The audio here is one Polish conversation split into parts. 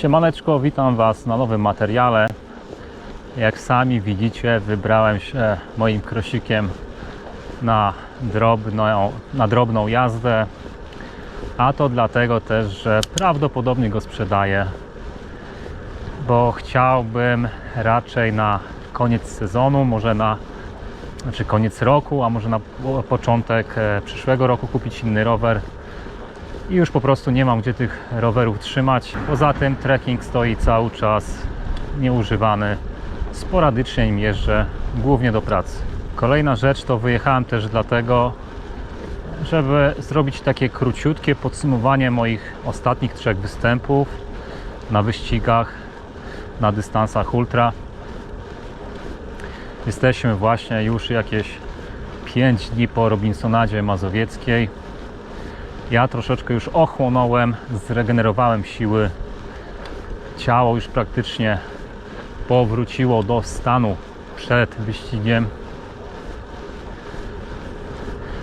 Siemaneczko, witam Was na nowym materiale. Jak sami widzicie, wybrałem się moim krosikiem na drobną, na drobną jazdę. A to dlatego też, że prawdopodobnie go sprzedaję, bo chciałbym raczej na koniec sezonu, może na znaczy koniec roku, a może na początek e, przyszłego roku kupić inny rower i już po prostu nie mam gdzie tych rowerów trzymać. Poza tym trekking stoi cały czas nieużywany. Sporadycznie nim jeżdżę, głównie do pracy. Kolejna rzecz to wyjechałem też dlatego, żeby zrobić takie króciutkie podsumowanie moich ostatnich trzech występów na wyścigach, na dystansach ultra. Jesteśmy właśnie już jakieś 5 dni po Robinsonadzie Mazowieckiej. Ja troszeczkę już ochłonąłem, zregenerowałem siły. Ciało już praktycznie powróciło do stanu przed wyścigiem.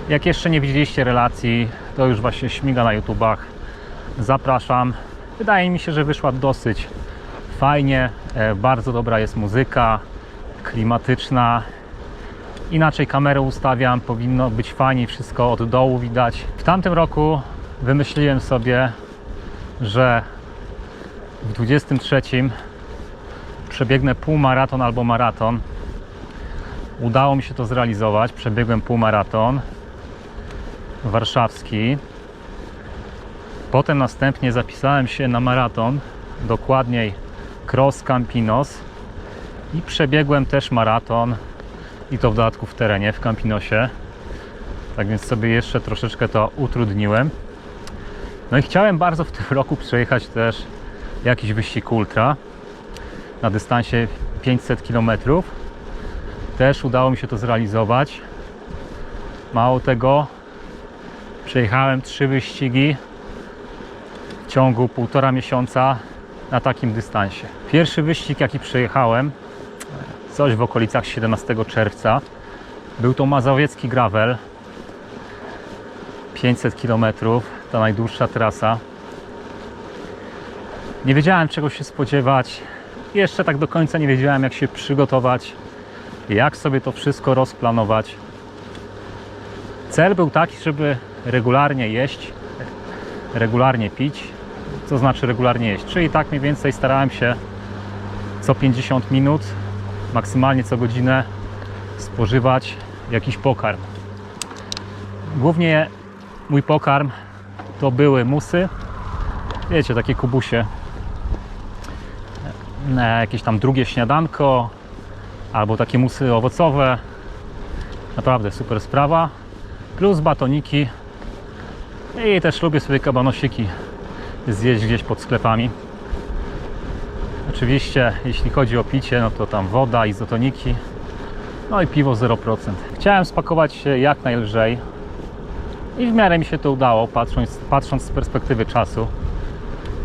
Jak jeszcze nie widzieliście relacji, to już właśnie śmiga na YouTubach. Zapraszam. Wydaje mi się, że wyszła dosyć fajnie. E, Bardzo dobra jest muzyka, klimatyczna. Inaczej kamerę ustawiam, powinno być fajniej wszystko od dołu widać. W tamtym roku wymyśliłem sobie, że w 23 przebiegnę półmaraton albo maraton. Udało mi się to zrealizować. Przebiegłem półmaraton warszawski. Potem następnie zapisałem się na maraton, dokładniej Cross Campinos i przebiegłem też maraton i to w dodatku w terenie, w Campinosie. Tak więc sobie jeszcze troszeczkę to utrudniłem. No i chciałem bardzo w tym roku przejechać też jakiś wyścig ultra na dystansie 500 km. Też udało mi się to zrealizować. Mało tego, przejechałem trzy wyścigi w ciągu półtora miesiąca na takim dystansie. Pierwszy wyścig, jaki przejechałem, coś w okolicach 17 czerwca, był to Mazowiecki Gravel. 500 km, ta najdłuższa trasa. Nie wiedziałem czego się spodziewać. Jeszcze tak do końca nie wiedziałem jak się przygotować, jak sobie to wszystko rozplanować. Cel był taki, żeby regularnie jeść, regularnie pić. Co znaczy regularnie jeść? Czyli tak mniej więcej starałem się co 50 minut, maksymalnie co godzinę spożywać jakiś pokarm. Głównie mój pokarm to były musy, wiecie, takie kubusie, e, jakieś tam drugie śniadanko, albo takie musy owocowe. Naprawdę super sprawa. Plus batoniki. I też lubię sobie kabanosiki zjeść gdzieś pod sklepami. Oczywiście, jeśli chodzi o picie, no to tam woda, izotoniki, no i piwo 0%. Chciałem spakować się jak najlżej i w miarę mi się to udało, patrząc, patrząc z perspektywy czasu.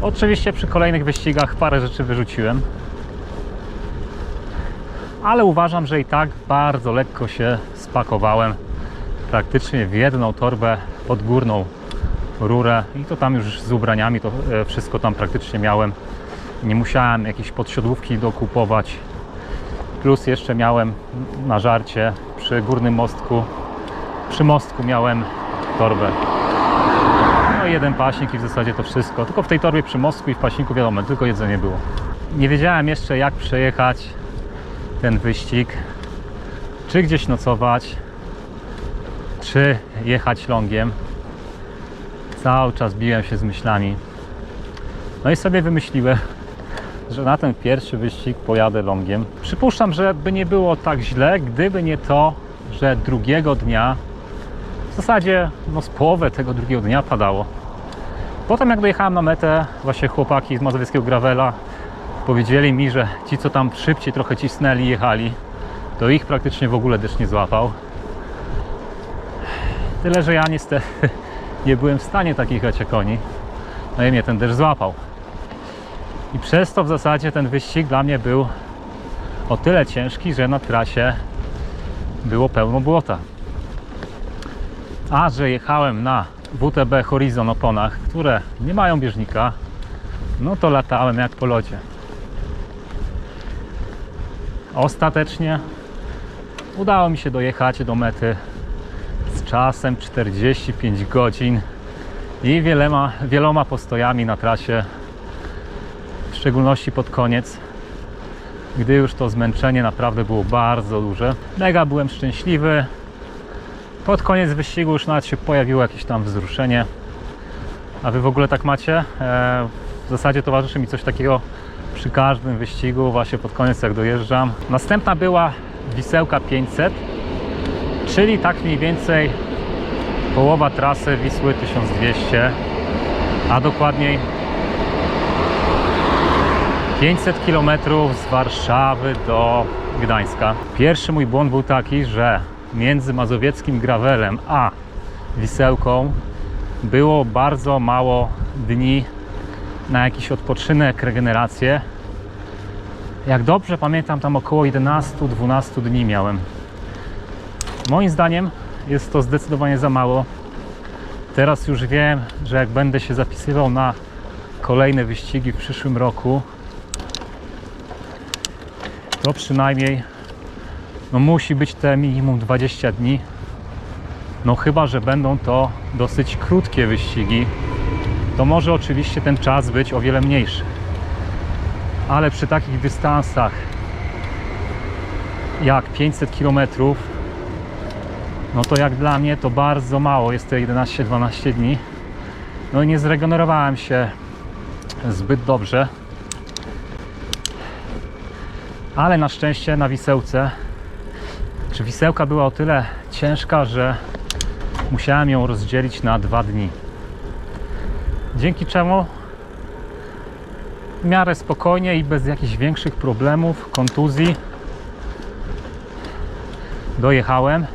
Oczywiście przy kolejnych wyścigach parę rzeczy wyrzuciłem, ale uważam, że i tak bardzo lekko się spakowałem praktycznie w jedną torbę pod górną rurę i to tam już z ubraniami to e, wszystko tam praktycznie miałem. Nie musiałem jakiejś podsiodłówki dokupować. Plus jeszcze miałem na żarcie przy górnym mostku, przy mostku miałem torbę. No jeden paśnik i w zasadzie to wszystko. Tylko w tej torbie przy mostku i w paśniku wiadomo, tylko jedzenie było. Nie wiedziałem jeszcze jak przejechać ten wyścig. Czy gdzieś nocować, czy jechać longiem. Cały czas biłem się z myślami. No i sobie wymyśliłem, że na ten pierwszy wyścig pojadę longiem. Przypuszczam, że by nie było tak źle, gdyby nie to, że drugiego dnia, w zasadzie no z połowę tego drugiego dnia padało. Potem jak dojechałem na metę, właśnie chłopaki z Mazowieckiego Gravela powiedzieli mi, że ci co tam szybciej trochę cisnęli, jechali, to ich praktycznie w ogóle deszcz nie złapał. Tyle, że ja niestety nie byłem w stanie tak jechać jak oni. No i mnie ten deszcz złapał. I przez to w zasadzie ten wyścig dla mnie był o tyle ciężki, że na trasie było pełno błota. A że jechałem na WTB Horizon oponach, które nie mają bieżnika, no to latałem jak po lodzie. Ostatecznie udało mi się dojechać do mety z czasem 45 godzin i wieloma, wieloma postojami na trasie, szczególności pod koniec, gdy już to zmęczenie naprawdę było bardzo duże. Mega byłem szczęśliwy. Pod koniec wyścigu już nawet się pojawiło jakieś tam wzruszenie. A wy w ogóle tak macie? E, w zasadzie towarzyszy mi coś takiego przy każdym wyścigu, właśnie pod koniec jak dojeżdżam. Następna była Wisełka 500, czyli tak mniej więcej połowa trasy Wisły 1200, a dokładniej 500 km z Warszawy do Gdańska. Pierwszy mój błąd był taki, że między mazowieckim gravelem a Wisełką było bardzo mało dni na jakiś odpoczynek, regenerację. Jak dobrze pamiętam, tam około 11-12 dni miałem. Moim zdaniem jest to zdecydowanie za mało. Teraz już wiem, że jak będę się zapisywał na kolejne wyścigi w przyszłym roku, to przynajmniej no musi być te minimum 20 dni. No chyba, że będą to dosyć krótkie wyścigi, to może oczywiście ten czas być o wiele mniejszy. Ale przy takich dystansach jak 500 km, no to jak dla mnie to bardzo mało, jest to 11-12 dni. No i nie zregenerowałem się zbyt dobrze. Ale na szczęście na wisełce, czy wisełka była o tyle ciężka, że musiałem ją rozdzielić na dwa dni. Dzięki czemu w miarę spokojnie i bez jakichś większych problemów, kontuzji dojechałem.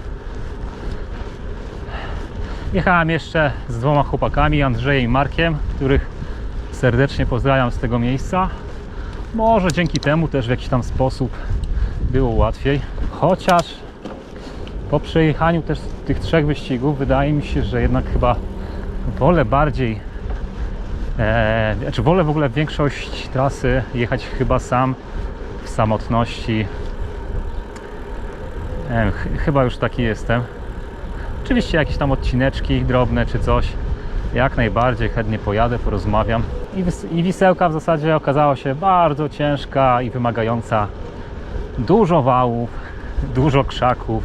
Jechałem jeszcze z dwoma chłopakami, Andrzejem i Markiem, których serdecznie pozdrawiam z tego miejsca. Może dzięki temu też w jakiś tam sposób było łatwiej. Chociaż po przejechaniu też tych trzech wyścigów wydaje mi się, że jednak chyba wolę bardziej e, znaczy wolę w ogóle większość trasy jechać chyba sam w samotności. E, ch chyba już taki jestem. Oczywiście jakieś tam odcineczki drobne czy coś. Jak najbardziej chętnie pojadę, porozmawiam. I, I wisełka w zasadzie okazała się bardzo ciężka i wymagająca. Dużo wałów, dużo krzaków.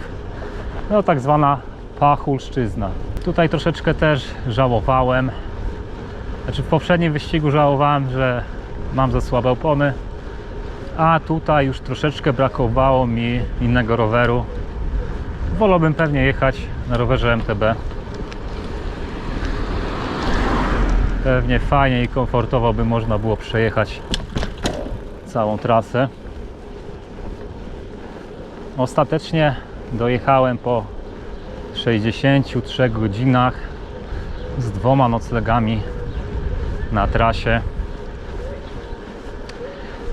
No tak zwana pachulszczyzna. Tutaj troszeczkę też żałowałem. Znaczy w poprzednim wyścigu żałowałem, że mam za słabe opony. A tutaj już troszeczkę brakowało mi innego roweru. Wolałbym pewnie jechać na rowerze MTB. Pewnie fajnie i komfortowo by można było przejechać całą trasę. Ostatecznie dojechałem po 63 godzinach z dwoma noclegami na trasie.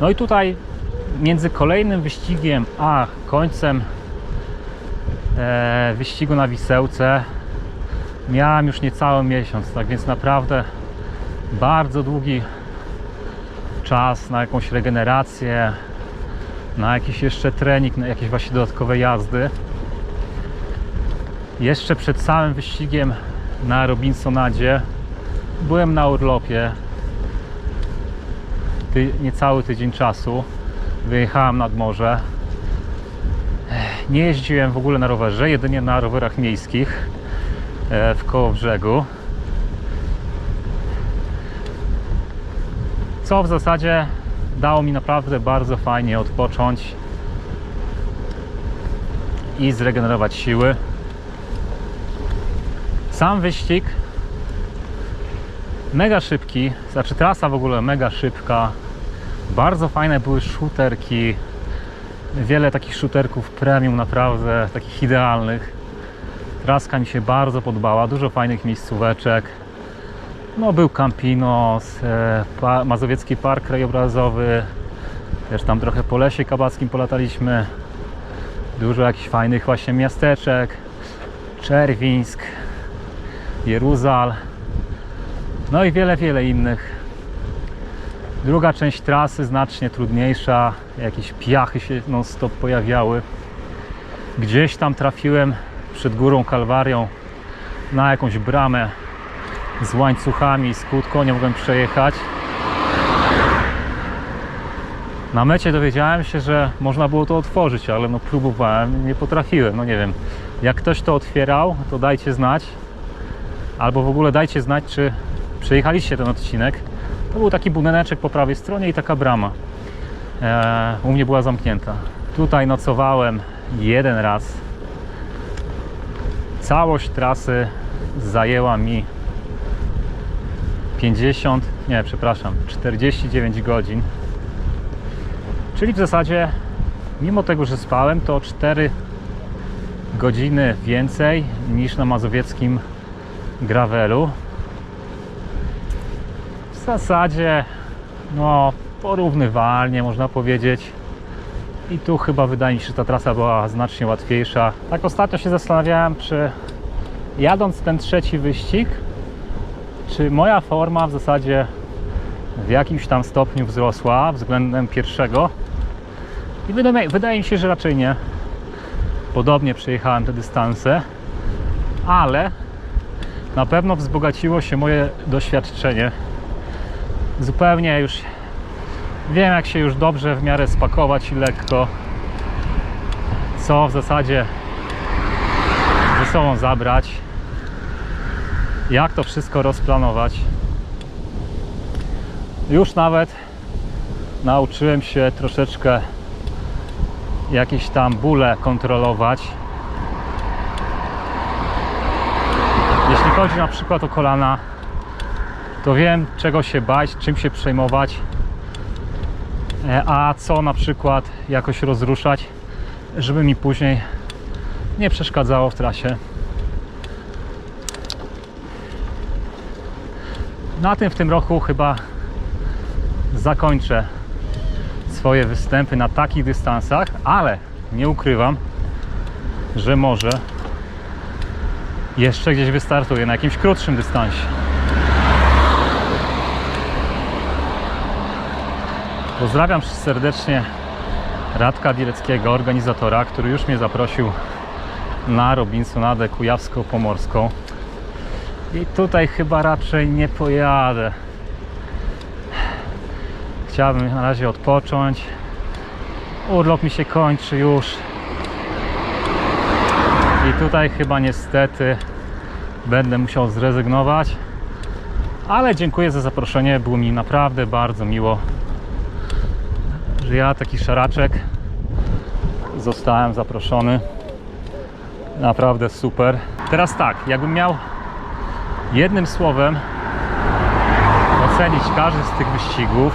No i tutaj między kolejnym wyścigiem a końcem e, wyścigu na Wisełce miałem już niecały miesiąc, tak więc naprawdę bardzo długi czas na jakąś regenerację, na jakiś jeszcze trening, na jakieś właśnie dodatkowe jazdy. Jeszcze przed samym wyścigiem na Robinsonadzie byłem na urlopie ty, niecały tydzień czasu. Wyjechałem nad morze. Nie jeździłem w ogóle na rowerze, jedynie na rowerach miejskich e, w koło brzegu. Co w zasadzie dało mi naprawdę bardzo fajnie odpocząć i zregenerować siły. Sam wyścig mega szybki, znaczy trasa w ogóle mega szybka. Bardzo fajne były shooterki. Wiele takich shooterków premium, naprawdę takich idealnych. Traska mi się bardzo podobała, dużo fajnych miejscóweczek. No był Campinos, e, Mazowiecki Park Krajobrazowy, też tam trochę po lesie kabackim polataliśmy. Dużo jakichś fajnych właśnie miasteczek. Czerwińsk, Jeruzal. No i wiele, wiele innych. Druga część trasy znacznie trudniejsza, jakieś piachy się non stop pojawiały. Gdzieś tam trafiłem przed górą Kalwarią na jakąś bramę z łańcuchami, z kłódką, nie mogłem przejechać. Na mecie dowiedziałem się, że można było to otworzyć, ale no próbowałem, nie potrafiłem, no nie wiem. Jak ktoś to otwierał, to dajcie znać. Albo w ogóle dajcie znać, czy przejechaliście ten odcinek. To był taki budyneczek po prawej stronie i taka brama. Eee, u mnie była zamknięta. Tutaj nocowałem jeden raz. Całość trasy zajęła mi 50, nie, przepraszam, 49 godzin. Czyli w zasadzie, mimo tego, że spałem, to 4 godziny więcej niż na mazowieckim gravelu. W zasadzie, no, porównywalnie można powiedzieć. I tu chyba wydaje mi się, że ta trasa była znacznie łatwiejsza. Tak ostatnio się zastanawiałem, czy jadąc ten trzeci wyścig, moja forma w zasadzie w jakimś tam stopniu wzrosła względem pierwszego. I wydaje, wydaje mi się, że raczej nie. Podobnie przejechałem te dystanse, ale na pewno wzbogaciło się moje doświadczenie. Zupełnie już wiem, jak się już dobrze w miarę spakować i lekko, co w zasadzie ze sobą zabrać, jak to wszystko rozplanować. Już nawet nauczyłem się troszeczkę jakieś tam bóle kontrolować. Jeśli chodzi na przykład o kolana, to wiem czego się bać, czym się przejmować, e, a co na przykład jakoś rozruszać, żeby mi później nie przeszkadzało w trasie. Na tym w tym roku chyba zakończę swoje występy na takich dystansach, ale nie ukrywam, że może jeszcze gdzieś wystartuję na jakimś krótszym dystansie. Pozdrawiam serdecznie Radka Bieleckiego, organizatora, który już mnie zaprosił na Robinsonadę Kujawsko-Pomorską. I tutaj chyba raczej nie pojadę. Chciałbym na razie odpocząć. Urlop mi się kończy już. I tutaj chyba niestety będę musiał zrezygnować. Ale dziękuję za zaproszenie. Było mi naprawdę bardzo miło, że ja taki szaraczek zostałem zaproszony. Naprawdę super. Teraz tak, jakbym miał jednym słowem ocenić każdy z tych wyścigów,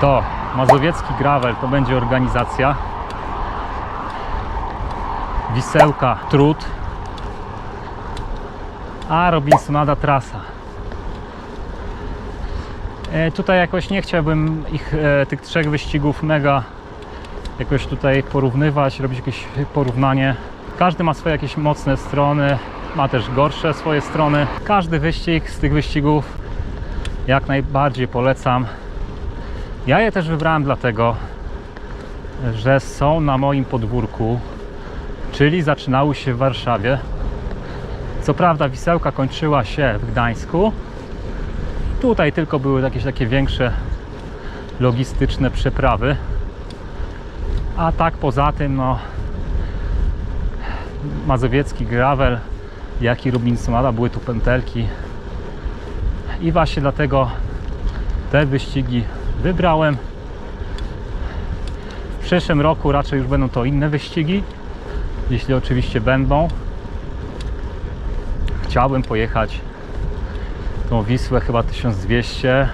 to Mazowiecki Gravel to będzie organizacja, Wisełka trud, a Robinsonada trasa. E, tutaj jakoś nie chciałbym ich, e, tych trzech wyścigów mega jakoś tutaj porównywać, robić jakieś porównanie. Każdy ma swoje jakieś mocne strony, ma też gorsze swoje strony. Każdy wyścig z tych wyścigów jak najbardziej polecam. Ja je też wybrałem dlatego, że są na moim podwórku, czyli zaczynały się w Warszawie. Co prawda wisełka kończyła się w Gdańsku. Tutaj tylko były jakieś takie większe logistyczne przeprawy. A tak poza tym, no Mazowiecki Gravel, jak i Robinsonada były tu pętelki. I właśnie dlatego te wyścigi wybrałem. W przyszłym roku raczej już będą to inne wyścigi, jeśli oczywiście będą. Chciałbym pojechać tą Wisłę chyba 1200.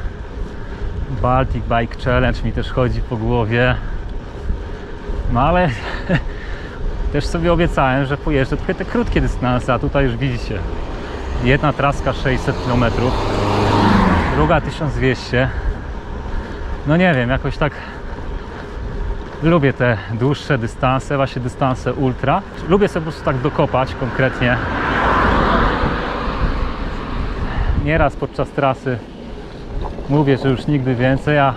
Baltic Bike Challenge mi też chodzi po głowie. No ale też sobie obiecałem, że pojeżdżę trochę te krótkie dystanse, a tutaj już widzicie. Jedna traska 600 km, druga 1200 no nie wiem, jakoś tak lubię te dłuższe dystanse, właśnie dystanse ultra. Lubię sobie po prostu tak dokopać konkretnie. Nieraz podczas trasy mówię, że już nigdy więcej, a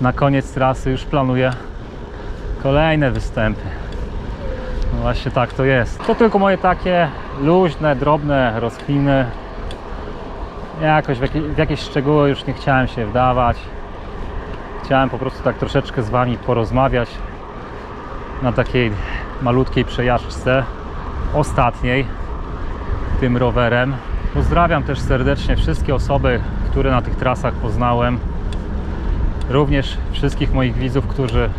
na koniec trasy już planuję kolejne występy. No właśnie tak to jest. To tylko moje takie luźne, drobne rozkminy. Jakoś w, w jakieś szczegóły już nie chciałem się wdawać. Chciałem po prostu tak troszeczkę z Wami porozmawiać na takiej malutkiej przejażdżce, ostatniej tym rowerem. Pozdrawiam też serdecznie wszystkie osoby, które na tych trasach poznałem. Również wszystkich moich widzów, którzy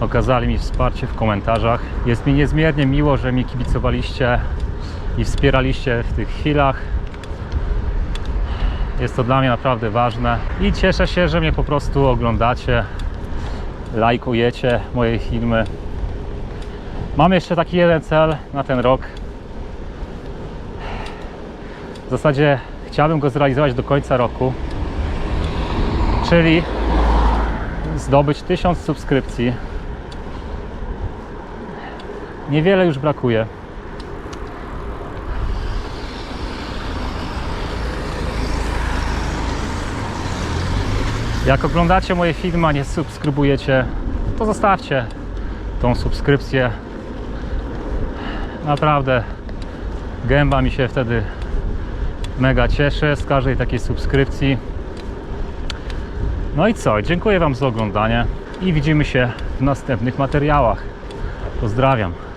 okazali mi wsparcie w komentarzach. Jest mi niezmiernie miło, że mi kibicowaliście i wspieraliście w tych chwilach. Jest to dla mnie naprawdę ważne i cieszę się, że mnie po prostu oglądacie, lajkujecie moje filmy. Mam jeszcze taki jeden cel na ten rok. W zasadzie chciałbym go zrealizować do końca roku, czyli zdobyć 1000 subskrypcji. Niewiele już brakuje. Jak oglądacie moje filmy, a nie subskrybujecie, to zostawcie tą subskrypcję. Naprawdę gęba mi się wtedy mega cieszy z każdej takiej subskrypcji. No i co? Dziękuję Wam za oglądanie i widzimy się w następnych materiałach. Pozdrawiam.